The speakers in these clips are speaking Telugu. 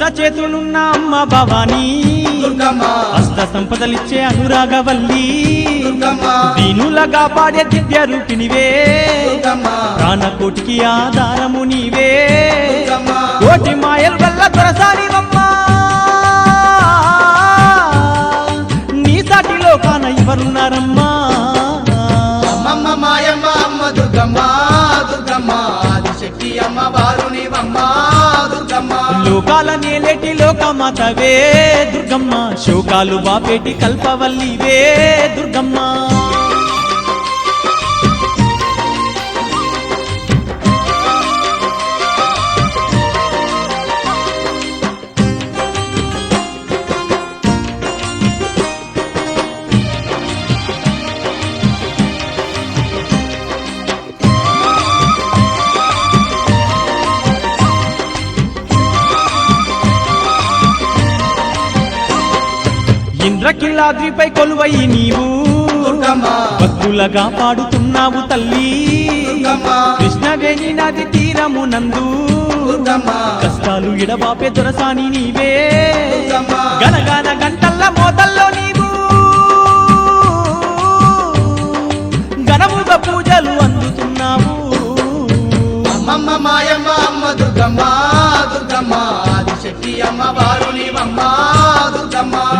అష్ట చేతులున్న అమ్మ భవానీ. అష్ట సంపదలిచ్చే అనురాగవల్లి. దుర్గమ్మ. దీనులగా పాడే దివ్య రూపినివే ప్రాణకోటికి ఆధారము నీవే. కోటి మాయల వల్ల దొరసానివమ్మ నీ సాటిలో కాన ఎవరున్నారమ్మా? అమ్మమ్మ మాయమ్మ అమ్మ దుర్గమ్మ దుర్గమ్మ. ఆదిశక్తి అమ్మ వారునివమ్మ దుర్గమ్మ లోకాల నేలేటి లోకమాతవే దుర్గమ్మ. శోకాలు బాపేటి కల్పవల్లివే దుర్గమ్మ. ఇంద్రకిల్లాద్రిపై కొలువయి నీవు. భక్తులగా పాడుతున్నావు తల్లి. కృష్ణవేణి నది తీరము నందు. దుర్గమ్మ. కష్టాలు ఎడబాపే దొరసాని నీవే. గనగాన గంటల్ల మోతల్లో నీవు. ఘనముగా పూజలు అందుతున్నావు. అమ్మమ్మ మాయమ్మ అమ్మ దుర్గమ్మ దుర్గమ్మ ఆదిశక్తి అమ్మ వారునివమ్మ దుర్గమ్మ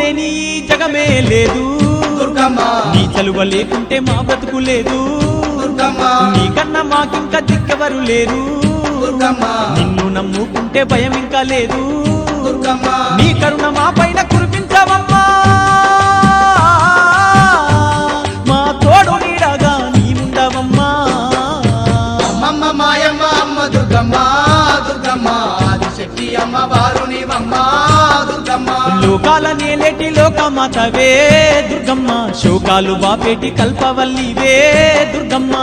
లేని ఈ జగమే లేదు. నీ చలువ లేకుంటే మా బ్రతుకు లేదు. దుర్గమ్మ. నీకన్నా మాకింకా దిక్కెవరు లేరు. నిన్ను నమ్ముకుంటే భయం ఇంకా లేదు. నీ కరుణ మా పైన కురిపించవమ్మా. నేలేటి లోకమాతవే దుర్గమ్మ. శోకాలు బాపేటి కల్పవల్లివే దుర్గమ్మ.